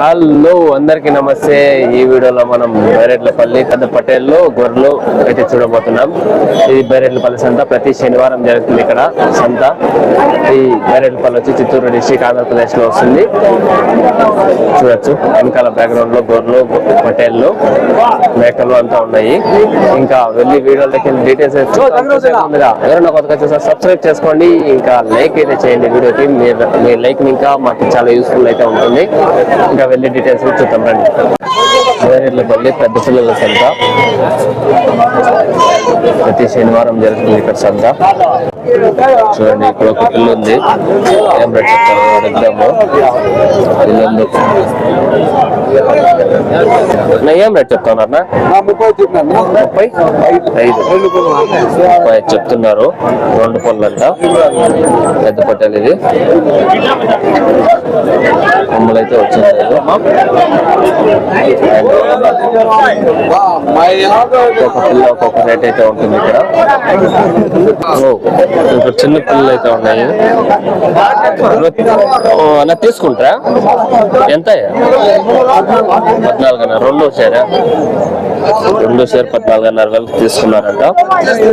Hello అందరికి నమస్తే. ఈ వీడియోలో మనం బైరెడ్లపల్లి పెద్ద పటేల్లో గొర్రెలు అయితే చూడబోతున్నాం. ఇది బైరెడ్లపల్లి సంత. ప్రతి శనివారం జరుగుతుంది ఇక్కడ సంత. ఈ బైరెడ్లపల్లి వచ్చి చిత్తూరు డిస్టిక్ ఆంధ్రప్రదేశ్లో వస్తుంది. చూడొచ్చు. వెనకాల బ్యాక్గ్రౌండ్లో గొర్రెలు పటేళ్ళు మేకలు అంతా ఉన్నాయి. ఇంకా వెళ్ళి వీడియోలోకి డీటెయిల్స్ ముందుగా ఎవరైనా కొత్తగా చూసా సబ్స్క్రైబ్ చేసుకోండి. ఇంకా లైక్ అయితే చేయండి. వీడియోకి మీ లైక్ ఇంకా మాకు చాలా యూస్ఫుల్ అయితే ఉంటుంది. ఇంకా వెళ్ళి డీటెయిల్స్ చూద్దాం రండి. బేరేట్లపల్లి పెద్ద పిల్లల సంత ప్రతి శనివారం జరుగుతుంది ఇక్కడ సంత చూడండి ఇక్కడ ఒక పిల్ల ఉంది. ఏం పెట్టారు అడుగుదాము. పిల్లలు నా ఏం రేట్ చెప్తాను అన్న. ముప్పై ఐదు. ముప్పై చెప్తున్నారు. రెండు పళ్ళంట పెద్ద పట్టెలు ఇది. కొమ్మలు అయితే వచ్చింది ఒక్కొక్క పిల్ల ఒక్కొక్క రేట్ అయితే ఉంటుంది ఇక్కడ. ఇక్కడ చిన్న పిల్లలు అయితే ఉన్నాయి. అన్న తీసుకుంటారా? ఎంత పద్నాలుగున్నర రెండు షేరా? రెండు షేర్ పద్నాలుగున్నర వేలకు తీసుకున్నారంట.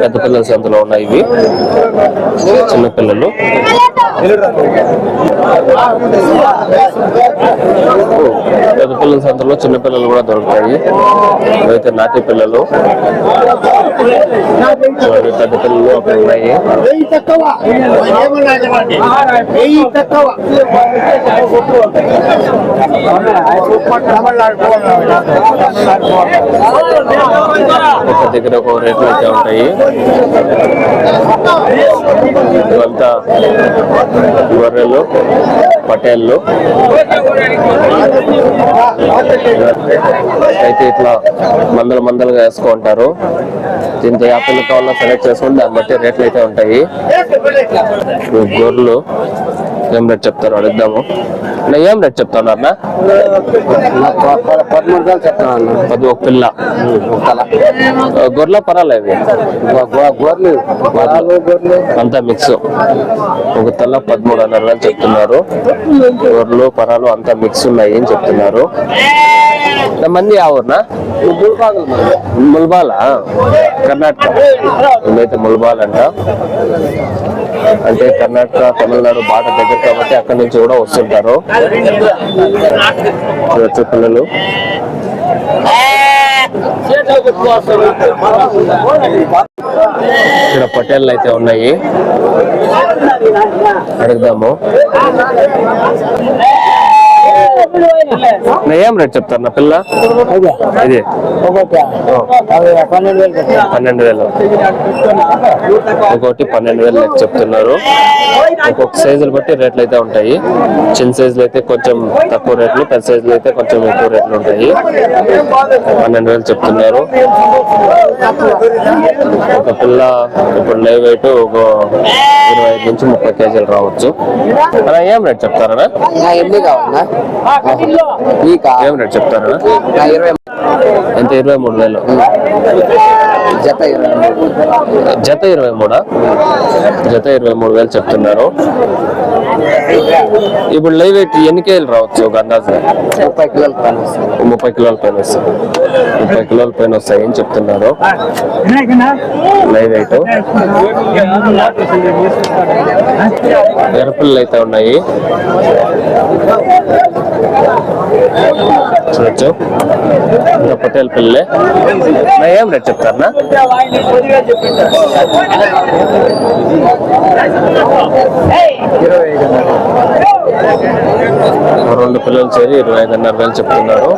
పెద్ద పిల్లల సంతలో ఉన్నాయి ఇవి. చిన్నపిల్లలు పిల్లలు పిల్లల సంతలో చిన్నపిల్లలు కూడా దొరుకుతాయి అయితే నాటి పిల్లలు. పెద్ద పిల్లలు అక్కడ ఉన్నాయి. వెయ్యి ఒక దగ్గర ఒక రేట్లు అయితే ఉంటాయి. ఇవంతా గొర్రెలు పటేళ్ళు అయితే ఇట్లా మందలు మందలుగా వేసుకుంటారు. దీంతో యాపిల్ కావాలన్నా సెలెక్ట్ చేసుకుని దాన్ని బట్టి రేట్లు అయితే ఉంటాయి. గొర్రెలు ఏం రేట్ చెప్తారు? అడుగుదాము. నా ఏం రేట్ చెప్తాను అన్న? పదమూడు వేలు చెప్తాను పది ఒక పిల్ల. గొర్రెల పరాలు అంతా మిక్స్ ఒక తల పదమూడున్నర వేలు చెప్తున్నారు. గొర్రెలు పరాలు అంతా మిక్స్ ఉన్నాయి అని చెప్తున్నారు. మంది ఆ ఊరినా? ముల్బాల? కర్ణాటక. ఇదైతే ముల్బాల్ అంట అంటే కర్ణాటక తమిళనాడు బాట దగ్గర కాబట్టి అక్కడి నుంచి కూడా వస్తుంటారు. చూడొచ్చు పిల్లలు. ఇక్కడ పటేళ్ళు అయితే ఉన్నాయి. అడుగుదాము. ఏం రేట్ చెప్తారు? నా పిల్ల? ఇది? పన్నెండు వేలు చెప్తాను పన్నెండు వేలు. ఒకటి పన్నెండు వేలు లెక్క చెప్తున్నారు. ఒక్కొక్క సైజులు బట్టి రేట్లు అయితే ఉంటాయి. చిన్న సైజులు అయితే కొంచెం తక్కువ రేట్లు పెద్ద సైజులు అయితే కొంచెం ఎక్కువ రేట్లు ఉంటాయి. పన్నెండు వేలు చెప్తున్నారు. ఒక పిల్ల ఇప్పుడు లైవ్ వెయిట్ ఒక ఇరవై ఐదు నుంచి ముప్పై కేజీలు రావచ్చు. అలా ఏం రేట్ చెప్తారనా నా ఎన్ని కావాలన్నా ఏం రేట్ ఇరవై ఎంత? ఇరవై మూడు వేలు. జత ఇరవై జత ఇరవై మూడా? జత ఇరవై మూడు వేలు చెప్తున్నారు. ఇప్పుడు లైవ్ వెయిట్ ఎన్ని కేజీలు రావచ్చు ఒక అందాజు? ముప్పై కిలోలు పని ముప్పై కిలోల పైన వస్తాయి ముప్పై కిలోల పైన వస్తాయి. అని చెప్తున్నారు? లైవ్ వెయిట్ ఎరపిల్లలు అయితే ఉన్నాయి. చూడొచ్చు. ఇంకా పటేల్ పిల్లలే. నా ఏం రేట్ చెప్తారనా ఇరవై ఐదు రెండు పిల్లలు చేరి ఇరవై ఐదున్నర వేలు చెప్తున్నారు.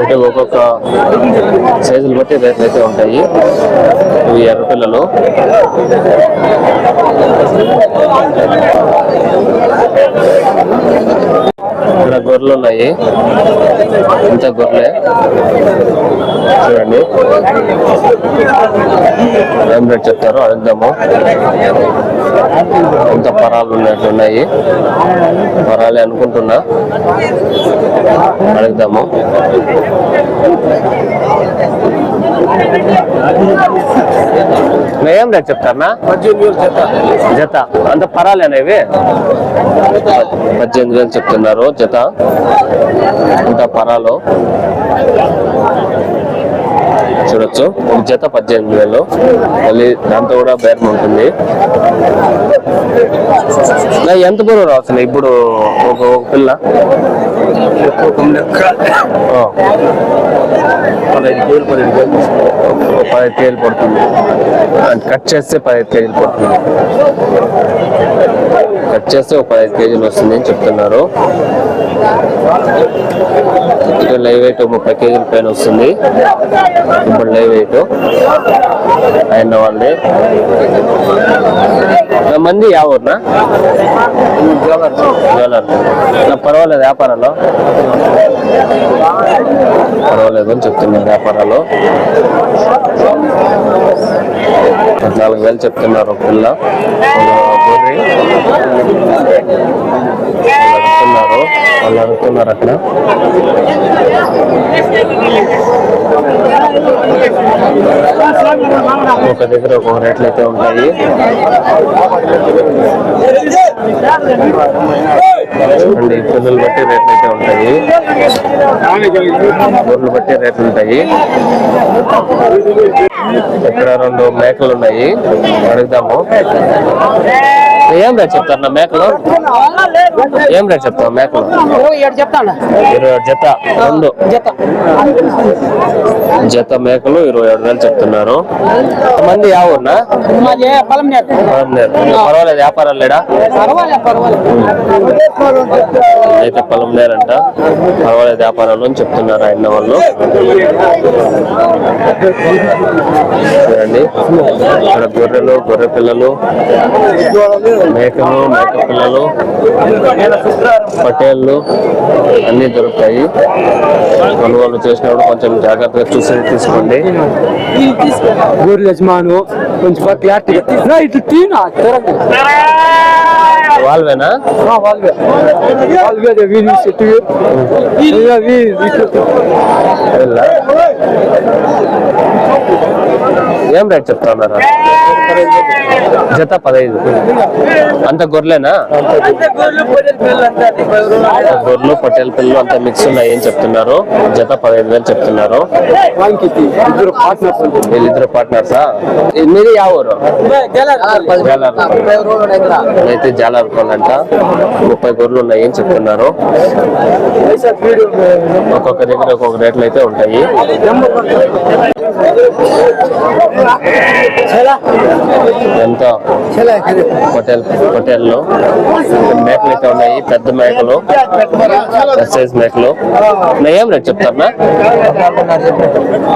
అంటే ఒక్కొక్క సైజులు బట్టి రేట్లు అయితే ఉంటాయి. ఇవి ఎర్ర పిల్లలు. ఇక్కడ గొర్రెలు ఉన్నాయి. ఇంత గొర్రెలే. చూడండి. ఏం రేట్ చెప్తారో అడుగుదాము. ఇంత పరాలు ఉన్నట్లున్నాయి. పరాలే అనుకుంటున్నా. అడుగుదాము. ఏం రేట్ చెప్తారనా జత. అంత పరాలేనా ఇవి? పద్దెనిమిది వేలు చెప్తున్నారు జత. అంత పరాలు. చూడొచ్చు. ఒక జత పద్దెనిమిది వేలు మళ్ళీ దాంతో కూడా బేరం ఉంటుంది. నా ఎంత దూరం రావచ్చు ఇప్పుడు ఒక పిల్ల. పదహైదు కేజీలు పదిహేను కేజీలు ఒక పదహైదు కేజీలు పడుతుంది. కట్ చేస్తే పదహైదు కేజీలు పడుతుంది కట్ చేస్తే ఒక పదహైదు కేజీలు వస్తుంది అని చెప్తున్నారు. ఇక లైవ్ వెయిట్ ముప్పై కేజీల పైన వస్తుంది ఇప్పుడు లైవ్ వెయిట్ అయిన వాళ్ళది నా మంది యా ఊరునా జ్యువెలర్. నా పర్వాలేదు వ్యాపారాలు. పర్వాలేదు అని చెప్తున్నారు వ్యాపారాలు పద్నాలుగు వేలు చెప్తున్నారు ఒక పిల్ల. గొర్రె. వాళ్ళు అడుగుతున్నారు. వాళ్ళు అడుగుతున్నారు అక్కడ. ఒక దగ్గర ఒక రేట్లు అయితే ఉంటాయి. చూడండి పిల్లలు బట్టి రేట్లు అయితే ఉంటాయి. ఊర్లు బట్టి రేట్లు ఉంటాయి. ఇక్కడ రెండు మేకలు ఉన్నాయి? అడుగుదాము. ఏం రేట్ చెప్తారు నా మేకలు? ఏం రేట్ చెప్తావు మేకలు? ఏడు చెప్తాను ఇరవై ఏడు జత రెండు. జత జత మేకలు ఇరవై ఏడు వేలు చెప్తున్నారు. మంది యా పర్వాలేదు వ్యాపారాలు లేడా? అయితే పొలం లేరంట పర్వాలేదు వ్యాపారాలు అని చెప్తున్నారు ఆయన వాళ్ళు. చూడండి. ఇక్కడ గొర్రెలు గొర్రె పిల్లలు మేకలు మేక పిల్లలు పటేళ్ళు అన్ని దొరుకుతాయి. కొనుగోలు చేసినప్పుడు కొంచెం జాగ్రత్తగా చూసి తీసుకోండి. గోరు యజమాను కొంచెం క్లారిటీ ఇటు తీనా? వాళ్ళవేనా? వాళ్ళవే. వాళ్ళవే వీధి చెట్టు వీళ్ళా? ఏం రేట్ చెప్తా ఉన్నారా? జత పదహైదు. అంత గొర్రెలేనా? గొర్రెలు పటేల్ పిల్లలు అంత మిక్స్ ఉన్నాయి. ఏం చెప్తున్నారు? జత పదహైదు వేలు చెప్తున్నారు. ఇద్దరు పార్ట్నర్స్ వీళ్ళిద్దరు పార్ట్నర్సా మీది యా ఊరు? అయితే జాలారుకోవాలంట ముప్పై గొర్రెలు ఉన్నాయి. ఏం చెప్తున్నారు? ఒక్కొక్క దగ్గర ఒక్కొక్క రేట్లు అయితే ఉంటాయి. Yeah. ఎంత హోటల్ హోటల్లో. మేకలు అయితే ఉన్నాయి పెద్ద మేకలు సైజ్ మేకలు. ఏం రేట్ చెప్తారా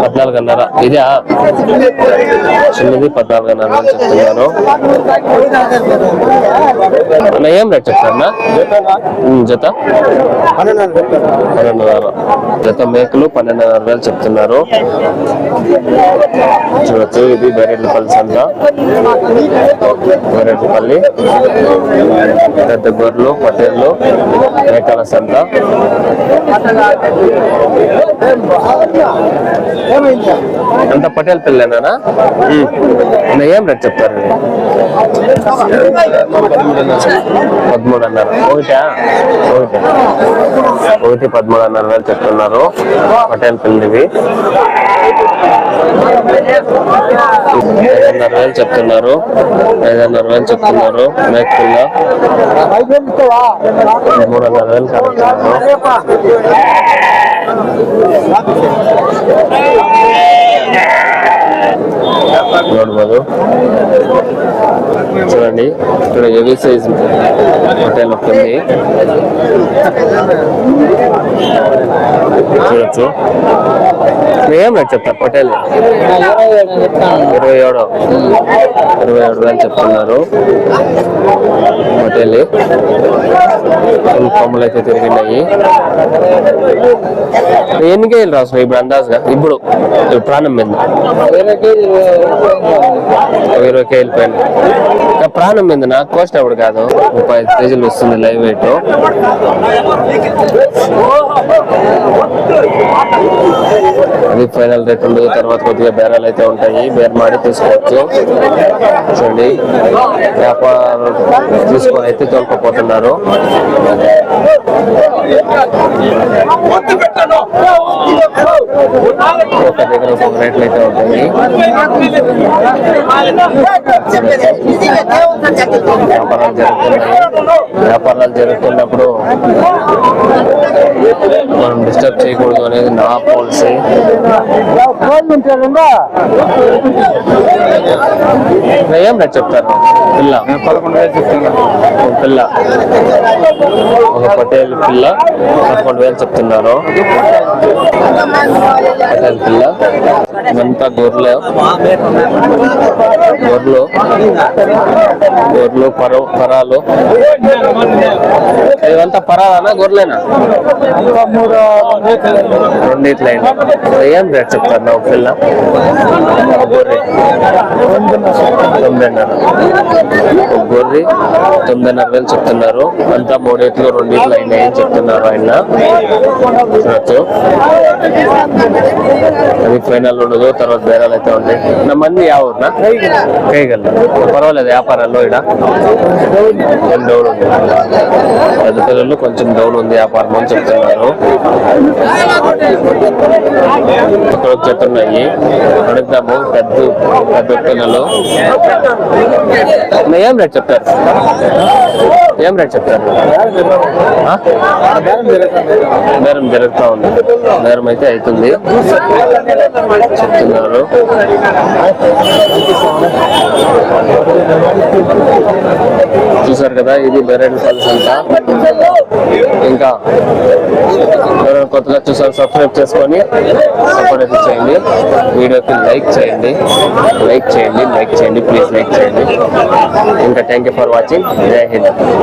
పద్నాలుగున్నర. ఇదా చిన్నది పద్నాలుగున్నర అని చెప్తున్నారు నా ఏం రేట్ చెప్తారా జత? పన్నెండున్నర. జత మేకలు పన్నెండున్నర వేలు చెప్తున్నారు. చూడొచ్చు ఇది బెరెడ్లపల్లి సంత బెరెడ్లపల్లి పెద్ద గొర్రెలు పటేళ్ళు మేకల సంత. అంత పటేల్ పిల్లనా ఏం రేట్ చెప్తారు? పదమూడున్నర. ఒకటా? ఒకటి. ఒకటి పదమూడు అన్నారు చెప్తున్నారు పటేల్ పిల్లవి. ఐదున్నర వేలు చెప్తున్నారు ఐదున్నర వేలు చెప్తున్నారు మేక్ పిల్ల మూడున్నర వేలు కడుతున్నారు ನೋಡ್ಬೋದು చూడండి ఇక్కడ హెవీ సైజ్ హోటల్ ఉంది చూడొచ్చు. ఏం రేట్ చెప్తారు పటేల్. ఇరవై ఏడు. ఇరవై ఏడు వేలు చెప్తున్నారు. పటేల్. ఫుల్ కొమ్మలు అయితే తిరిగినాయి. ఎన్ని కేజీలు రాసు ఇప్పుడు అందాజుగా? ఇప్పుడు ఇప్పుడు ప్రాణం మీద. ఇరవై కేజీలు పైన ప్రాణం మీద నాకు కోసినప్పుడు కాదు? ముప్పై ఐదు కేజీలు వస్తుంది లైవ్ వెయిట్. అది ఫైనల్ రేట్ ఉండదు తర్వాత కొద్దిగా బేరాలు అయితే ఉంటాయి. బేర్ మాడి తీసుకోవచ్చు. చూడండి. వ్యాపారం తీసుకొని అయితే తోలుకోపోతున్నారు. ఒక దగ్గర ఒక్కొక్క రేట్లు అయితే ఉంటాయి. వ్యాపారాలు జరుగుతున్నాయి. వ్యాపారాలు జరుగుతున్నప్పుడు మనం డిస్టర్బ్ చేయకూడదు అనేది నా పాలసీ ఏం రేట్ చెప్తారు పిల్ల. పిల్ల. ఒక పటేల్ పిల్ల పదకొండు వేలు చెప్తున్నారు. పటేల్ పిల్ల ఇదంతా గొర్రెలు. గొర్రెలు. గొర్రెలు పర పరాలు. ఇదంతా పరాలనా గొర్రెలేనా? రెండిట్లైనా. ఏం రేట్ చెప్తారు నా పిల్ల? ఒక గొర్రె. తొమ్మిదిన్నర గొర్రె తొమ్మిదిన్నర వేలు చెప్తున్నారు. అంతా మూడేట్లు రెండిట్లు అయినాయి అని చెప్తున్నారు ఆయన. అది ఫైనల్ ఉండదు తర్వాత బేరాలు అయితే ఉంటాయి. నా మంది యా ఊరునా? కైగల్. పర్వాలేదు వ్యాపారాల్లో ఇక్కడ కొంచెం డౌన్ ఉంది కొంచెం డౌన్ ఉంది. వ్యాపారం అని చెప్తున్నారు. అక్కడ ఒక అడుగుతాము పెద్ద పెద్ద పిల్లలు ఏం రేట్ చెప్తారు ఏం రేట్ చెప్తారు ఆ? బేరం జరుగుతా ఉంది. బేరం అయితే అవుతుంది. చెప్తున్నారు. చూసారు కదా ఇది బెరెడ్ ఫల్స్ అంట. ఇంకా ఎవరైనా కొత్తగా చూసారు సబ్స్క్రైబ్ చేసుకొని సపోర్ట్ అయితే చేయండి. వీడియోకి లైక్ చేయండి. లైక్ చేయండి లైక్ చేయండి ప్లీజ్ లైక్ చేయండి. ఇంకా థ్యాంక్ యూ ఫర్ వాచింగ్. జై హింద్.